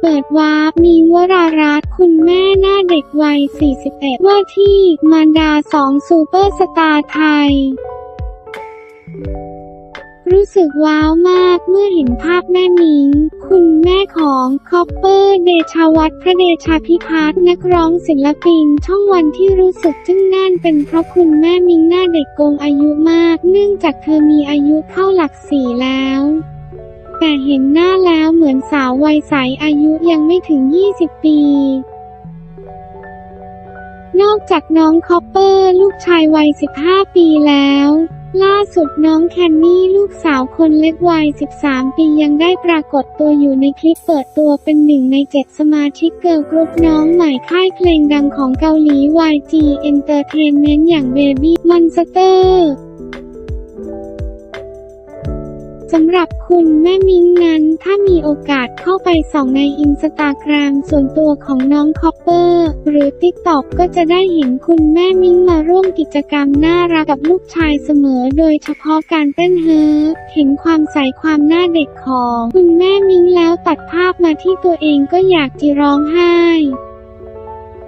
เปิดวาร์ปมีวรารัตคุณแม่หน้าเด็กวัย 41 ว่าที่มารดาสองซูเปอร์สตาร์ไทย รู้สึกว้าวมากเมื่อเห็นภาพแม่มิงคุณแม่ของคอปเปอร์เดชาวัฒน์พระเดชาพิพัฒน์นักร้องศิลปินช่องวันที่รู้สึกจึ้งน่านเป็นเพราะคุณแม่มิงหน้าเด็กโกงอายุมาก เนื่องจากเธอมีอายุเข้าหลักสี่แล้ว แต่เห็นหน้าแล้วเหมือนสาววัยใสอายุยังไม่ถึง 20 ปี นอกจากน้องคอปเปอร์ลูกชายวัย 15 ปีแล้ว ล่าสุดน้องแคนนี่ลูกสาวคนเล็กวัย 13 ปียังได้ปรากฏตัวอยู่ในคลิปเปิดตัวเป็นหนึ่งใน7สมาชิกเกิร์ลกรุ๊ปน้องใหม่ค่ายเพลงดังของเกาหลี YG Entertainment อย่าง Baby Monster ำหรับคุณแม่มิ้งนั้น ถ้ามีโอกาสเข้าไปส่องในอินสตาแกรมส่วนตัวของน้องคอปเปอร์ หรือ TikTok ก็จะได้เห็นคุณแม่มิ้งมาร่วมกิจกรรมน่ารักกับลูกชายเสมอ โดยเฉพาะการเต้นเฮิร์ฟเห็นความใสความน้าเด็กของคุณแม่มิ้งแล้วตัดภาพมาที่ตัวเองก็อยากจะร้องไห้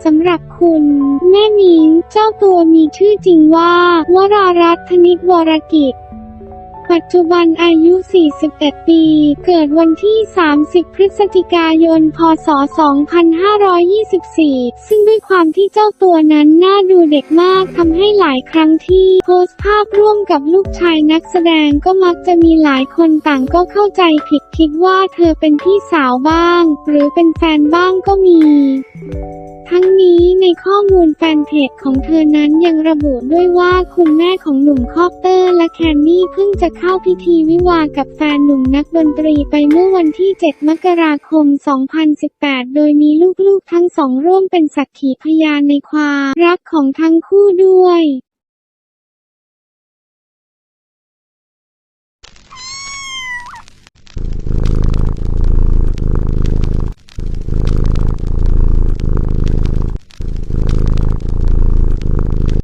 สำหรับคุณ แม่มิ้งเจ้าตัวมีชื่อจริงว่า วรารัตน์ธนิตวรกิจ ปัจจุบันอายุ 41 ปี เกิดวันที่ 30 พฤศจิกายน พศ 2524 ซึ่งด้วยความที่เจ้าตัวนั้นน่าดูเด็กมากทำให้หลายครั้งที่โพสต์ภาพร่วมกับลูกชายนักแสดงก็มักจะมีหลายคนต่างก็เข้าใจผิดคิดว่าเธอเป็นพี่สาวบ้าง หรือเป็นแฟนบ้างก็มี ทั้งนี้ในข้อ มูลแฟนเพจของเธอนั้นยังระบุด้วยว่าคุณแม่ของหนุ่มคอปเตอร์และแคนนี่เพิ่งจะเข้าพิธีวิวากับแฟนหนุ่มนักดนตรีไปเมื่อวันที่ 7 มกราคม 2018 โดยมีลูกๆทั้งสองร่วมเป็นสักขีพยานในความรักของทั้งคู่ด้วย